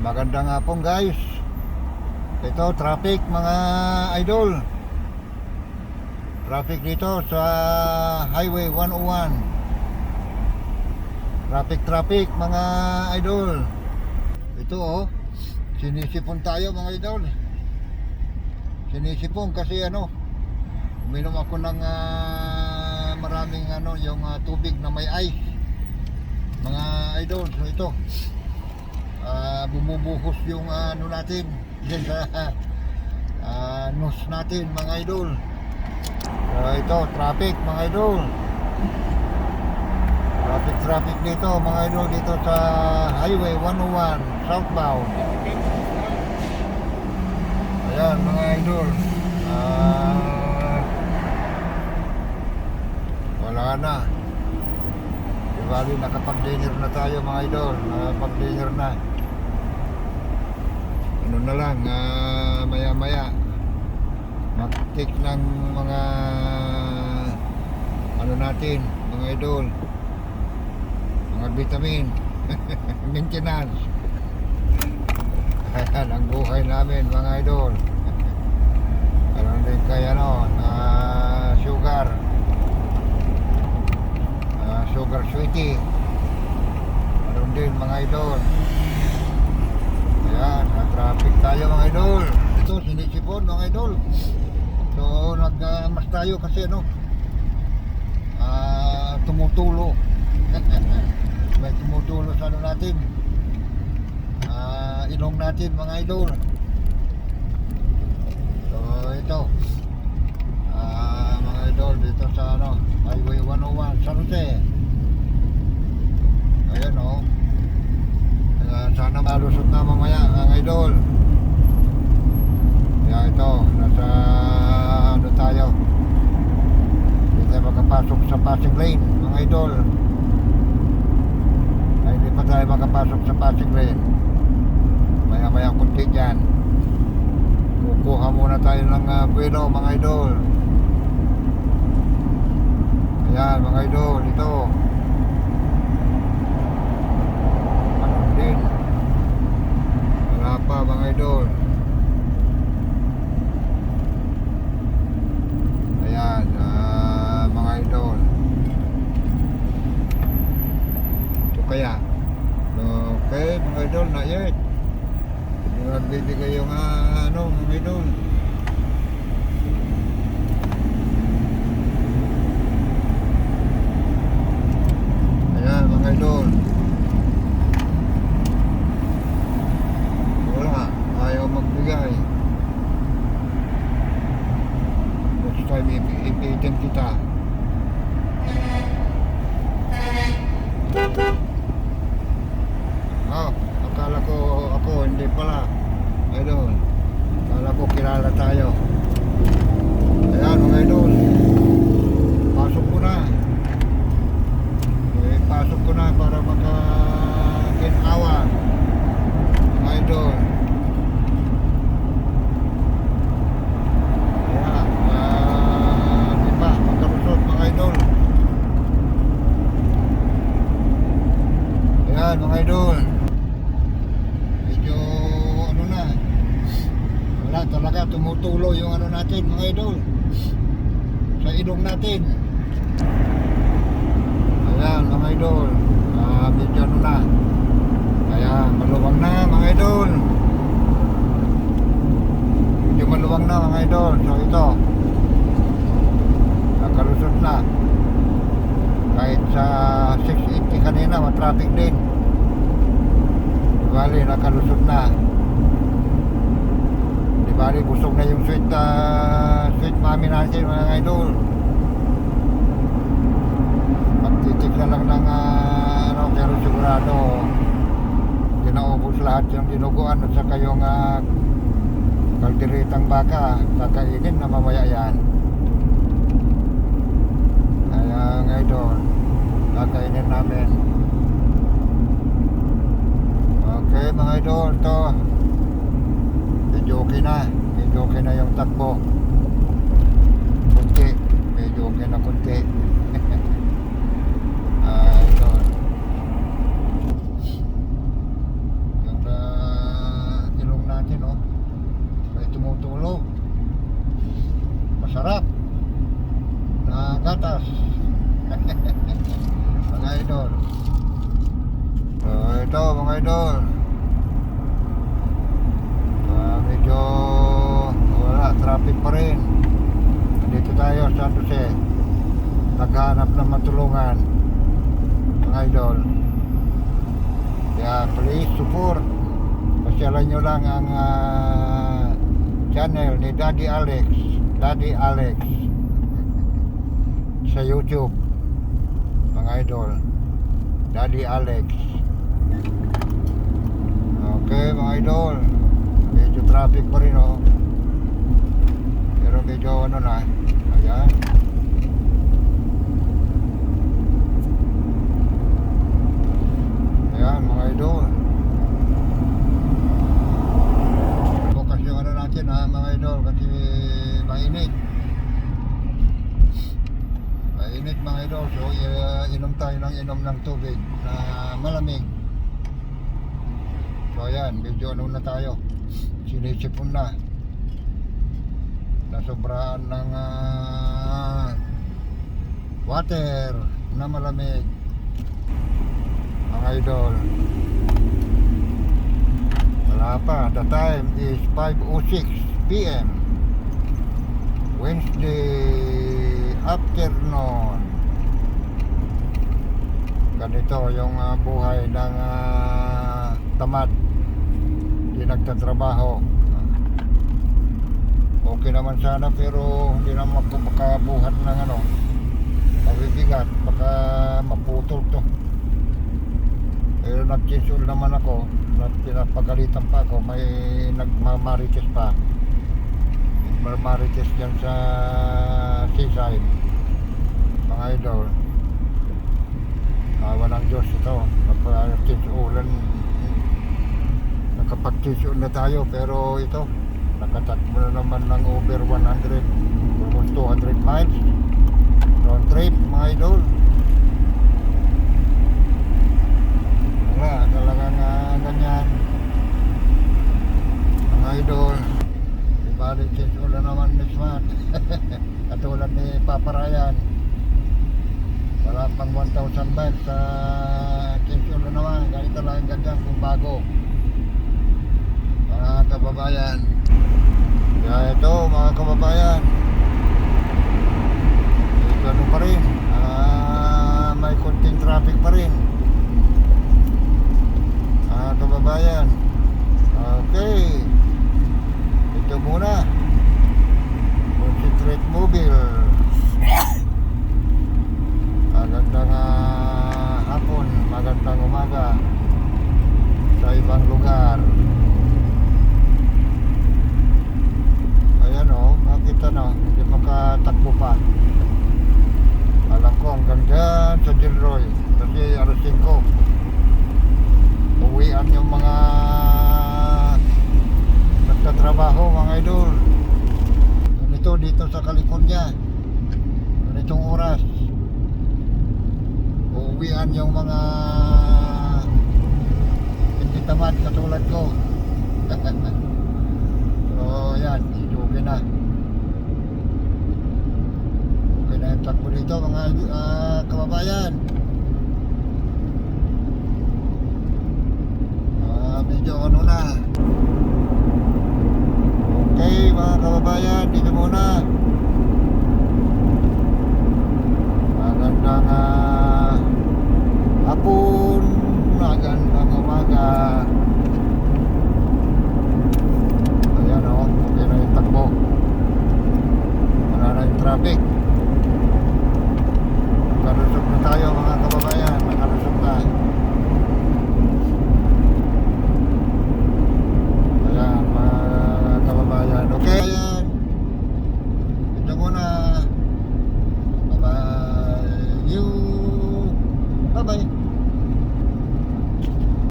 Magandang hapon guys. Ito traffic mga idol. Traffic dito sa Highway 101. Traffic traffic mga idol. Ito oh. Sinisipon tayo mga idol. Sinisipon kasi ano. Uminom ako ng ah, maraming ano yung ah, tubig na may ice. Mga idol, so ito ah, bumubuhos yung ah, ano natin dyan sa ah, nose natin mga idol. So ito traffic mga idol. Traffic traffic dito mga idol dito sa highway 101 southbound. Ayan mga idol. Ah, wala na bali, nakapag-dinner na tayo mga idol. Nakapag-dinner na. Ano na lang, ah, maya-maya. Mag-take ng mga ano natin, mga idol. Mga vitamin. Maintenance. Ayan, ang buhay namin mga idol. Alam din kay ano, ah, sugar. Ah, sugar sweetie. Meron din mga idol. Ayan, na-traffic tayo mga idol. Ito, sinisipon mga idol. So, nagmas tayo kasi ano, ah, tumutulo. May tumutulo sa ano natin. Ah, ilong natin mga idol. So, ito. Ah, mga idol dito sa ano, Highway 101, San Jose. Ayan oh. Kaya sana malusot na mamaya ang idol. Kaya ito, nasa ano tayo. Hindi tayo makapasok sa passing lane, mga idol. Ay, hindi pa tayo makapasok sa passing lane. Maya maya kunti dyan. Kukuha muna tayo ng uh, buwelo, mga idol. Ayan, mga idol, ito. Ano din. Wala pa, mga idol. Ayan, ah, mga idol. Ito kaya. Okay, mga idol, not yet. Hindi ko nagbibigay yung ah, ano, mga idol. Ayan, mga idol. Wala, ayaw magbigay. Next time, ipi- ipitin kita. Oh, akala ko ako, hindi pala. Idol. Akala ko kilala tayo. Ayan, mga idol. Pasok ko na. Eh, pasok ko na para maka ginawa. Mga idol. Kaya, ah, di ba, magkalusot mga idol. Ayan, mga idol. Medyo, ano na, wala talaga, tumutulo yung ano natin, mga idol. Sa ilong natin. Ayan, mga idol. Ah, medyo ano na. Kaya, maluwang na, mga idol. Medyo maluwang na, mga idol. So, ito. Nakalusot na. Kahit sa 680 kanina, matraffic din. Di bali, nakalusot na. Bali, busog na yung sweet, ah, sweet mami natin, mga idol. Magtitik na lang ng ah, ano, pero sigurado dinaubos lahat yung dinuguan at saka yung uh, kalderitang baka. Kakainin na mamaya yan. Kaya ngayon kakainin namin. Okay mga idol to medyo okay na medyo okay na yung takbo. Konti medyo okay na konti uh, ah, ito. Yung uh, ilong natin oh. May na gatas. Mga idol. So ito mga idol. Traffic pa rin. Dito tayo sa Jose. Naghanap ng matulungan. Mga idol. Kaya please support. Pasyalan nyo lang ang ah, channel ni Daddy Alex. Daddy Alex. Sa YouTube. Mga idol. Daddy Alex. Okay mga idol. Medyo traffic pa rin oh. Medyo ano na. Ayan. Ayan mga idol. Bukas yung ano natin ha mga idol kasi mainit. Mainit mga idol. So inom tayo ng inom ng tubig na malamig. So ayan, medyo ano na tayo. Sinisipon na. Nasobraan ng ah, water na malamig. Mga idol. Wala pa. The time is 5.06 p.m. Wednesday afternoon. Ganito yung ah, buhay ng ah, tamad. Hindi nagtatrabaho. Okay naman sana pero hindi naman ako makabuhat ng ano. Mabibigat. Baka maputol to. Pero nag-chisol naman ako. At pinapagalitan pa ako. May nagmamarites pa. Nagmamarites dyan sa seaside. Mga idol. Awa ng Diyos ito. Nagpag-chisoolan. Nakapag-chisol na tayo. Pero ito. Nakatakbo na naman ng over 100. Almost 200 miles. Round trip mga idol. Wala, talagang uh, ganyan. Mga idol, di bali change ulan naman ni Smart. Katulad ni Papa Ryan. Wala pang 1,000 miles sa change ulan naman. Ganito lang ganyan kung bago. Mga kababayan. Kaya ito mga kababayan. Ganun pa rin. Ah, may konting traffic pa rin. Mga kababayan. Okay. Ito muna. Concentrate Mobile. Magandang ah, hapon, magandang umaga sa ibang lugar. Ayan o, makita na, hindi makatakbo pa. Alam ko hanggang dyan sa Gilroy. Kasi alas 5 uwian yung mga nagtatrabaho mga idol. Ganito dito sa California. Ganitong oras. Uuwian yung mga hindi tamad katulad ko. So yan okay na okay na yung takbo dito mga ah, kababayan Ah, medyo ano na. Okay, mga kababayan, dito muna.